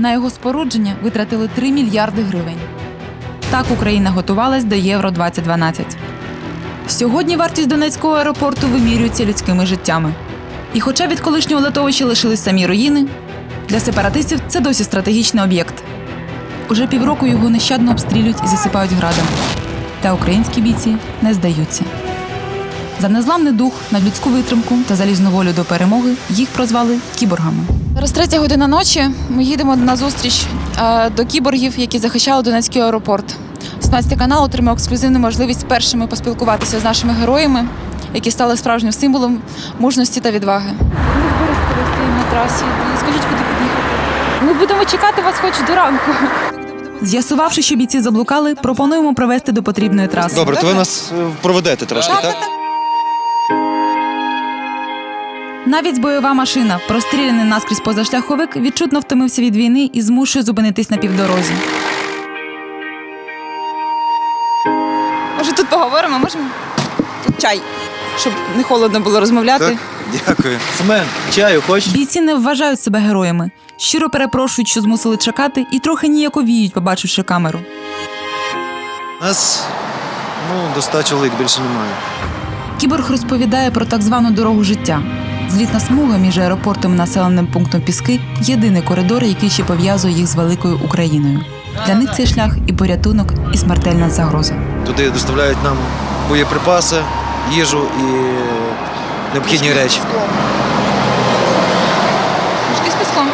На його спорудження витратили 3 мільярди гривень. Так Україна готувалась до Євро 2012. Сьогодні вартість Донецького аеропорту вимірюється людськими життями. І хоча від колишнього литовища лишились самі руїни, для сепаратистів це досі стратегічний об'єкт. Уже півроку його нещадно обстрілюють і засипають градом. Та українські бійці не здаються. За незламний дух, надлюдську витримку та залізну волю до перемоги їх прозвали кіборгами. Зараз третя година ночі. Ми їдемо на зустріч е, до кіборгів, які захищали Донецький аеропорт. 17 канал отримав ексклюзивну можливість першими поспілкуватися з нашими героями, які стали справжнім символом мужності та відваги. Ми в Бориспілі стоїмо на трасі. Скажіть, куди під'їхати? Ми будемо чекати вас хоч до ранку. З'ясувавши, що бійці заблукали, пропонуємо привезти до потрібної траси. Добре, то ви нас е, проведете трошки, так? Навіть бойова машина, простріляний наскрізь позашляховик, відчутно втомився від війни і змушує зупинитись на півдорозі. Може, тут поговоримо, можемо? Тут чай, щоб не холодно було розмовляти. Так, дякую. Семен, чаю хочеш? Бійці не вважають себе героями. Щиро перепрошують, що змусили чекати, і трохи ніяковіють, побачивши камеру. Нас ну, до ста чоловік більше немає. Кіборг розповідає про так звану дорогу життя. Злітна смуга між аеропортом і населеним пунктом Піски єдиний коридор, який ще пов'язує їх з великою Україною. Для них цей шлях і порятунок, і смертельна загроза. Туди доставляють нам боєприпаси, їжу і необхідні речі. Мішки з піском.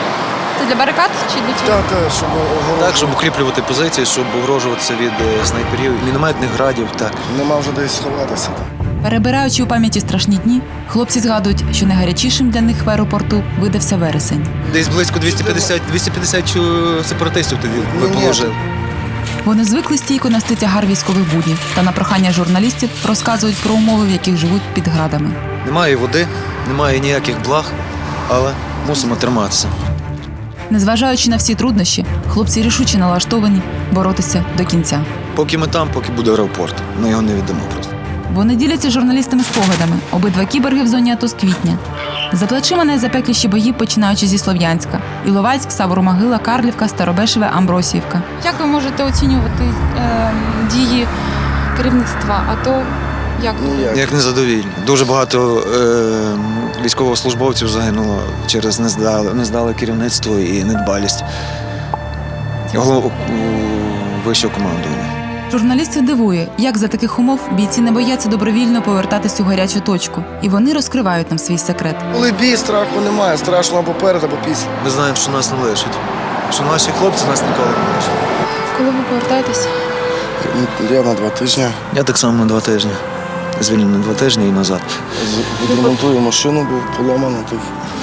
Це для барикад чи для Та, та, щоб огород. Так, щоб укріплювати позиції, щоб огрожуватися від е, снайперів, мінометних градів. Так. Нема вже десь сховатися. Перебираючи у пам'яті страшні дні, хлопці згадують, що найгарячішим для них в аеропорту видався вересень. Десь близько 250, 250 сепаратистів тоді Ні-ні. положили. Вони звикли стійко нести тягар військових буднів та на прохання журналістів розказують про умови, в яких живуть під градами. Немає води, немає ніяких благ, але мусимо триматися. Незважаючи на всі труднощі, хлопці рішуче налаштовані боротися до кінця. Поки ми там, поки буде аеропорт. Ми його не віддамо просто. Вони діляться журналістами спогадами. Обидва кіборги в зоні АТО з квітня. За плечима найзапекліші бої, починаючи зі Слов'янська: Іловайськ, Саворомогила, Карлівка, Старобешеве, Амбросіївка. Як ви можете оцінювати е, дії керівництва АТО? Як Ніяк. Як незадовільні. Дуже багато е, військовослужбовців загинуло через нездале, нездале керівництво і недбалість голов вищого командування. Журналістів дивує, як за таких умов бійці не бояться добровільно повертатись у гарячу точку, і вони розкривають нам свій секрет. Коли бій, страху немає, страшно або перед, або після. Ми знаємо, що нас не лишать. Що наші хлопці нас ніколи не лишать. Коли ви повертаєтесь? Я на два тижні Я так само на два тижні. Звільнений на два тижні і назад. відремонтую машину, бо поламана. То...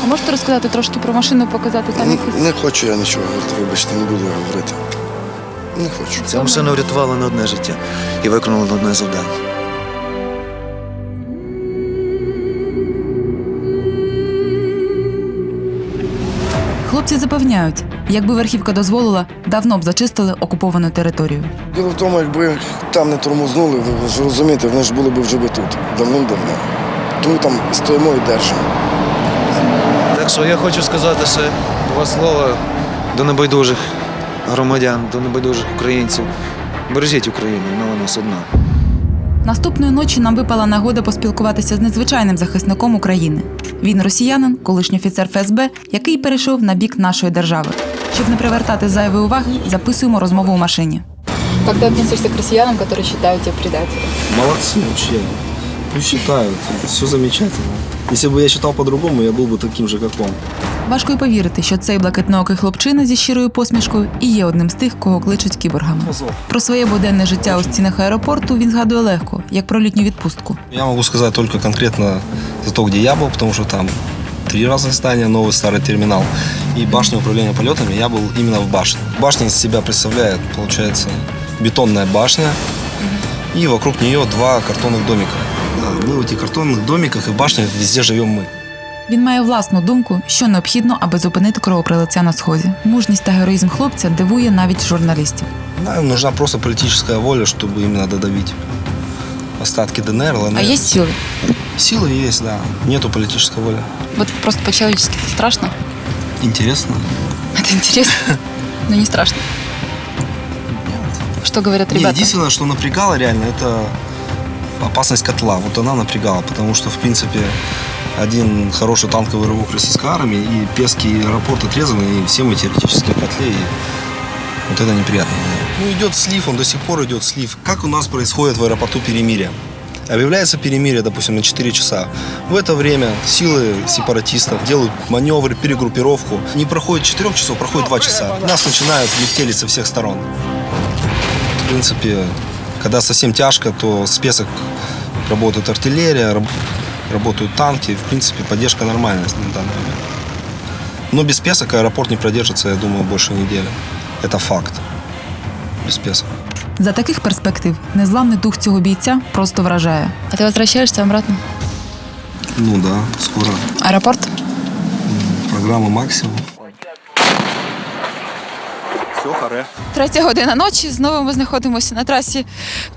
А можете розказати трошки про машину, показати там Не, якісь? не хочу я нічого говорити, вибачте, не буду я говорити. Не хочу. Ця машина врятувала на одне життя і виконала на одне завдання. Хлопці запевняють, якби верхівка дозволила, давно б зачистили окуповану територію. Діло в тому, якби там не тормознули, ви ж розумієте, вони ж були б вже би тут, давним-давно. Тому там стоїмо і держимо. Так що я хочу сказати ще два слова до небайдужих громадян, до небайдужих українців. Бережіть Україну, вона у нас одна. Наступної ночі нам випала нагода поспілкуватися з незвичайним захисником України. Він росіянин, колишній офіцер ФСБ, який перейшов на бік нашої держави. Щоб не привертати зайвої уваги, записуємо розмову у машині. Как ты относишься к россиянам, которые считают тебя предателем? Молодцы вообще. Пусть считают. Все замечательно. Если бы я считал по-другому, я был бы таким же, как он. Важко й повірити, що цей блакитноокий хлопчина зі щирою посмішкою і є одним з тих, кого кличуть кіборгами. Про своє буденне життя у стінах аеропорту він згадує легко, як про літню відпустку. Я могу сказать только конкретно за то, где я был, потому что там три разных здания, новый старый терминал и башня управления полетами. Я был именно в башне. Башня из себя представляет, получается, бетонная башня, и вокруг нее два картонных домика. Да, мы в этих картонных домиках и в башнях везде живем мы. Він має власну думку, що необхідно, аби зупинити кровопролиття на сході. Мужність та героїзм хлопця дивує навіть журналістів. Нам нужна просто политическая воля, чтобы именно додавить остатки ДНР, ЛНР. А є сили? Силы есть, да. Нету политической воли. От просто по-чоловічески страшно. Интересно. Это интересно, но не страшно. Что говорят Не, ребята? единственное, что напрягало реально, это опасность котла. Вот она напрягала, потому что, в принципе, один хороший танковый рывок российской армии, и Пески и аэропорт отрезаны, и все мы теоретически в котле, и вот это неприятно. Ну, идет слив, он до сих пор идет слив. Как у нас происходит в аэропорту перемирие? Объявляется перемирие, допустим, на 4 часа. В это время силы сепаратистов делают маневры, перегруппировку. Не проходит 4 часов, проходит 2 часа. Нас начинают летелить со всех сторон. В принципе, когда совсем тяжко, то с песок работает артиллерия, раб- работают танки. В принципе, поддержка нормальная на данный момент. Но без песок аэропорт не продержится, я думаю, больше недели. Это факт. Без песок. За таких перспектив незламний дух цього бійця просто вражає. А ты возвращаешься обратно? Ну да, скоро Аэропорт? программа «Максимум». Третя година ночі. Знову ми знаходимося на трасі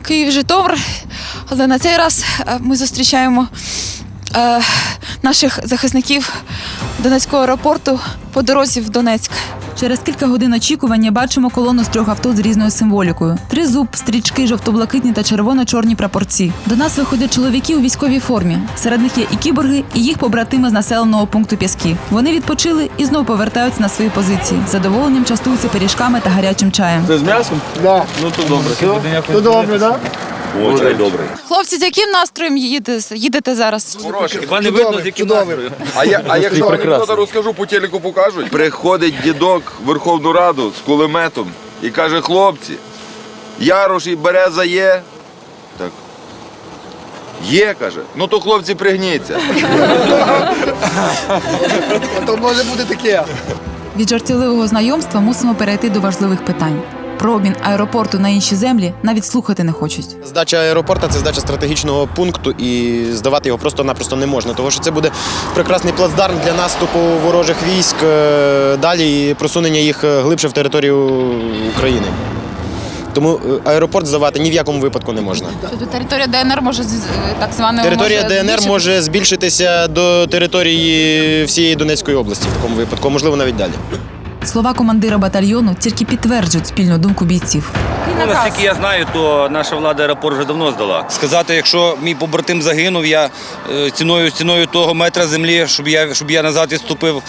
Київ-Житомир. Але на цей раз е, ми зустрічаємо е, наших захисників Донецького аеропорту по дорозі в Донецьк. Через кілька годин очікування бачимо колону з трьох авто з різною символікою: тризуб, стрічки, жовто-блакитні та червоно-чорні прапорці. До нас виходять чоловіки у військовій формі. Серед них є і кіборги, і їх побратими з населеного пункту Піски. Вони відпочили і знов повертаються на свої позиції. З задоволенням частуються пиріжками та гарячим чаєм. Хлопці, з яким настроєм їдете, їдете зараз? Хіба не видно, з яким настроєм? А я, а якщо анекдота розкажу, по телеку покажуть. Приходить дідок в Верховну Раду з кулеметом і каже, хлопці, Ярош і береза є. Так. Є, каже. Ну то хлопці пригніться. То може бути таке. Від жартівливого знайомства мусимо перейти до важливих питань. Про обмін аеропорту на інші землі навіть слухати не хочуть. Здача аеропорта це здача стратегічного пункту, і здавати його просто-напросто не можна. Тому що це буде прекрасний плацдарм для наступу ворожих військ е, далі і просунення їх е, глибше в територію України. Тому е, аеропорт здавати ні в якому випадку не можна. Тобто територія ДНР може так званою Територія може ДНР може збільшитися до території всієї Донецької області в такому випадку, можливо навіть далі. Слова командира батальйону тільки підтверджують спільну думку бійців. Ну, наскільки я знаю, то наша влада аеропорт вже давно здала. Сказати, якщо мій побратим загинув, я е, ціною ціною того метра землі, щоб я щоб я назад відступив,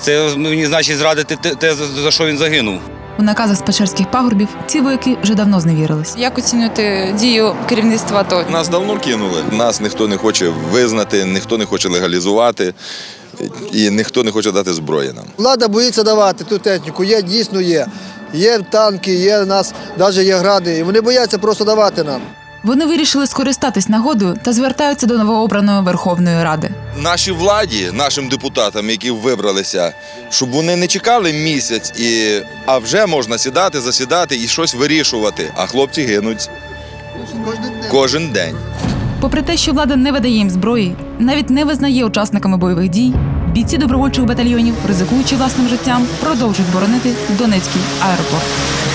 це мені значить зрадити те, те, за що він загинув. У наказах з Печерських пагорбів ці вояки вже давно зневірились. Як оцінюєте дію керівництва АТО? Нас давно кинули. Нас ніхто не хоче визнати, ніхто не хоче легалізувати і ніхто не хоче дати зброї нам. Влада боїться давати ту техніку. Є, дійсно є. Є танки, є у нас, навіть є гради. І вони бояться просто давати нам. Вони вирішили скористатись нагодою та звертаються до новообраної Верховної Ради. Нашій владі, нашим депутатам, які вибралися, щоб вони не чекали місяць, і, а вже можна сідати, засідати і щось вирішувати. А хлопці гинуть кожен день. Попри те, що влада не видає їм зброї, навіть не визнає учасниками бойових дій, бійці добровольчих батальйонів, ризикуючи власним життям, продовжують боронити Донецький аеропорт.